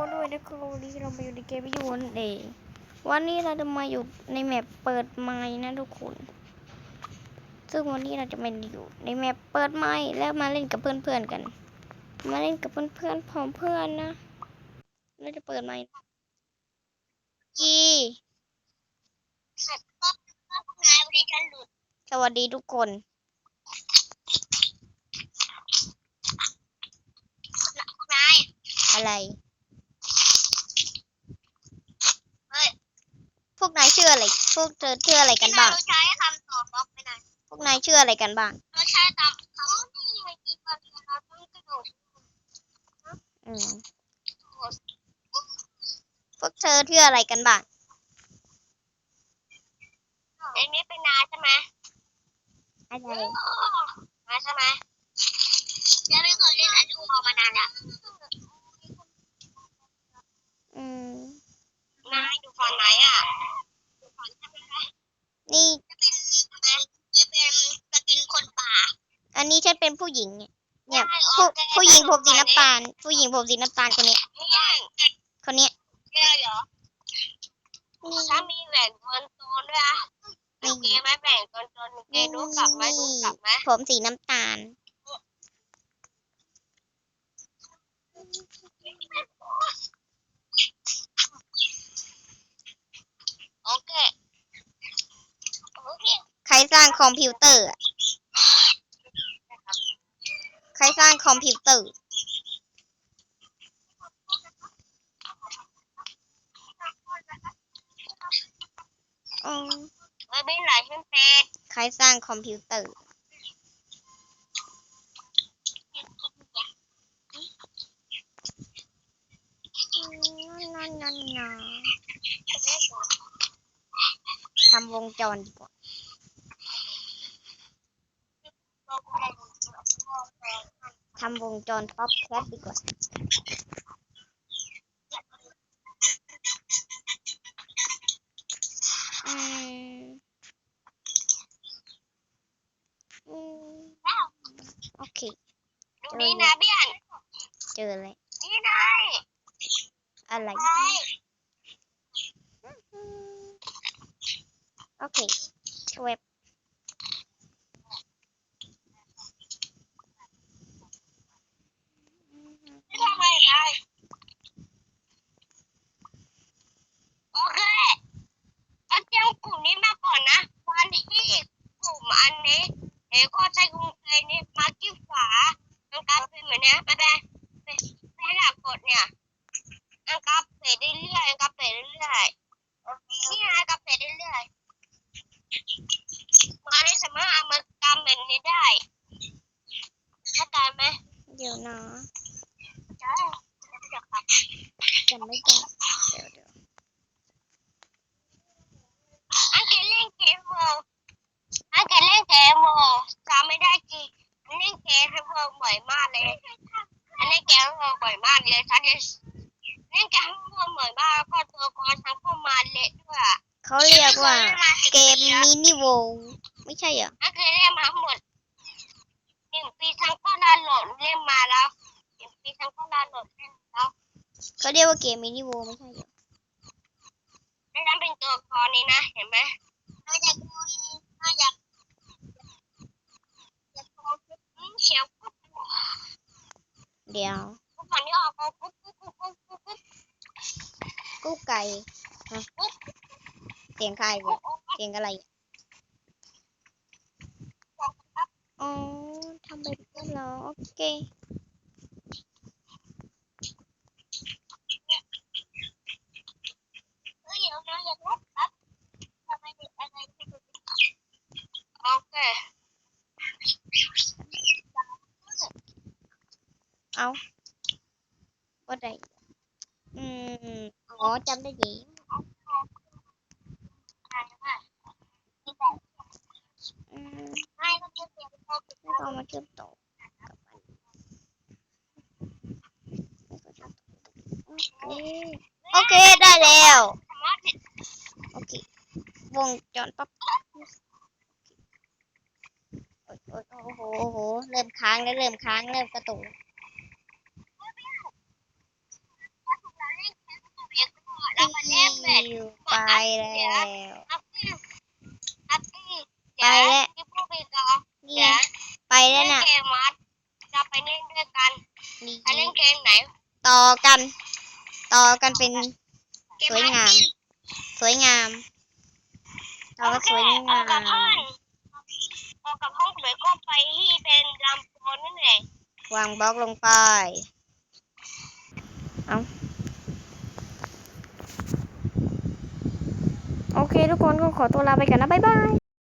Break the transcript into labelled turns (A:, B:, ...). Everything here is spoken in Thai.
A: คนด้วยนะครับวันนี้เรามาอยู่ในเกมวิววันเดย์วันนี้เราจะมาอยู่ในแมปเปิดไม้นะทุกคน ซึ่งวันนี้เราจะมาอยู่ในแมปเปิดไม้แล้วมาเล่นกับเพื่อนๆกัน มาเล่นกับเพื่อนๆพร้อมเพื่อนนะเราจะเปิดไม้จี
B: ขัดก็ก็งานวันนี้ฉันหลุด
A: สวัสดีทุกคน
B: นาย
A: อะไร
B: เฮ้ย
A: พวกนายชื่ออะไร พวกเธอชื่ออะไรกันบ้าง
B: เราใช้คำตอบบล็อกไปหน่อย
A: พวกนายชื่ออะไรกันบ้าง
B: เราใช้ตามคำนี่ไงกินตอนนี้เราต้องกระโดด
A: อืมพวกเธอชื่ออะไรกันบ้าง
B: เอ็นนี้เป็นนายใช่ไหม
A: อะไร
B: นายใช่ไหมยังไม่เคยเล่นอันดูพอมานานแล้ว
A: อืม
B: นายดูฟอนไหนอะดูฟอนใช่ไหม
A: นี่
B: จะเป็นทำไมจะเป็นสกินคนป่า
A: อันนี้ฉันเป็นผู้ หญิงเนี่ยเนี่ย
B: ได้
A: ผู้
B: โอเค
A: ผู้หญิงผมสีน้ำตาล ผู้หญิงผมสีน้ำตาลคนเนี้ย
B: ไม่ได้
A: คนเนี้ย
B: เชื่อเหรอถ้ามีแหวนเงินโซนด้วยอะ
A: ไม่
B: เกมไม่แบ่งจนจนเกมรู้กลับไหมรู้กลับไหม
A: ผมสีน้ำตาล
B: โอเคโอเค
A: ใครสร้างคอมพิวเตอร์อะใครสร้างค อมพิวเตอร์อ๋อ
B: ไม่เป็นไรฉันเป็น
A: ใครสร้างคอมพิวเตอร์นั่นนั่นนะทำวงจรดีกว่า ทำวงจรป๊อปแคทดีกว่า อืม อืม โอเค
B: ดูนี่นะเบี้ยน
A: เจอเลย
B: นี่นาย
A: อะไร
B: นาย
A: โอเคเว็บ
B: ไม่ทำไมนายโอเคเอาเตรียมกลุ่มนี้มาก่อนนะวันที่กลุ่มอันนี้เอ๋ก็ใช้กรุงเทพนี่มาที่ฝาอังการเป็ นเหมือนเนี้ยไม่ได้ไม่ไม่หลักกดเนี่ยอังการเปดได้เรื่อยอังการเปดได้เรื่อยนี่ไงอังการเปดได้เรื่อยมาได้สามารถเอามากำแบบนี้ได้เข้าใจไหม
A: เดี๋ยวนะ
B: ใช่ไม่อยากตัด
A: จำไม่ได้เดี๋ยวเดี๋ยว
B: อันเกเล่นเกมโมอันเกเล่นเกมโมจำไม่ได้จริงอันเล่นเกมโมบ่อยมากเลยอันเล่นเกมโมบ่อยมาก เลยฉันเลยเล่นเกมโมบ่อยมากแล้วก็ตัวกรทั้งเข้ามาเละด้วย
A: เขาเรียกว่า เกมมินิโวไม่ใช่เหรอ
B: อันเคยเล่นมาทั้งหมดหนึ่งปีทั้งก็ดาวน์โหลดเล่นมาแล้วหนึ่งปีทั้งก็ดาวน์โหลดเล่นแล้ว
A: เขาเรียกว่าเกมมินิโวไม่ใช่เหรอ
B: แล้วฉันเป็นตัวกรนี้นะเห็นไหมเราอยากดูเราอยากอยากดูเสียงปุ๊บ
A: เดี๋ยว
B: ปุ๊บก่อนที่ออกปุ๊บปุ๊บปุ๊บปุ๊บปุ๊บปุ๊บปุ๊บ
A: กู้ไก่ฮะเสียงใครเนี่ยเสียงอะไรอะอ๋อทำแบบนี้เหรอโอเค
B: เฮ้ยเดี๋ยวนะอย
A: จำได้ดีอืม
B: ไม่ก็จะเสียงพอปิด
A: แล้วก็เอามาเชื่อมต่อกับอันนี้แล้วก็เชื่อมต่อโอเคโอเคได้แล้ว
B: สามารถปิด
A: โอเควงจรปั๊บโอ้ยโอ้ยโอ้โหโอ้โห เริ่มค้างแล้วเริ่มค้างเริ่มกระตุกแล้ว
B: เล่
A: อยู่ไปแล้ว
B: ฮัปปี้ฮัปปี้
A: ไปแล้ว
B: ที่พวกพี่ก็
A: นี่
B: เดี๋ยว
A: ไปแล้ว
B: น่ะเกมมัดจะไปเล่นด้วยกันไปเล่นเกมไหน
A: ต่อกัน ต่อกันเป็นสวยงาม สวยงามต่อกันสวย
B: ออก
A: งา
B: กับห้อง
A: ม
B: ออกกับห้องสวยก็ไปที่เป็นลำโพงนั่นแหละ
A: วางบล็อกลงไป เอาโอ เคทุกคนก็ขอตัวลาไปกันนะ บ๊ายบาย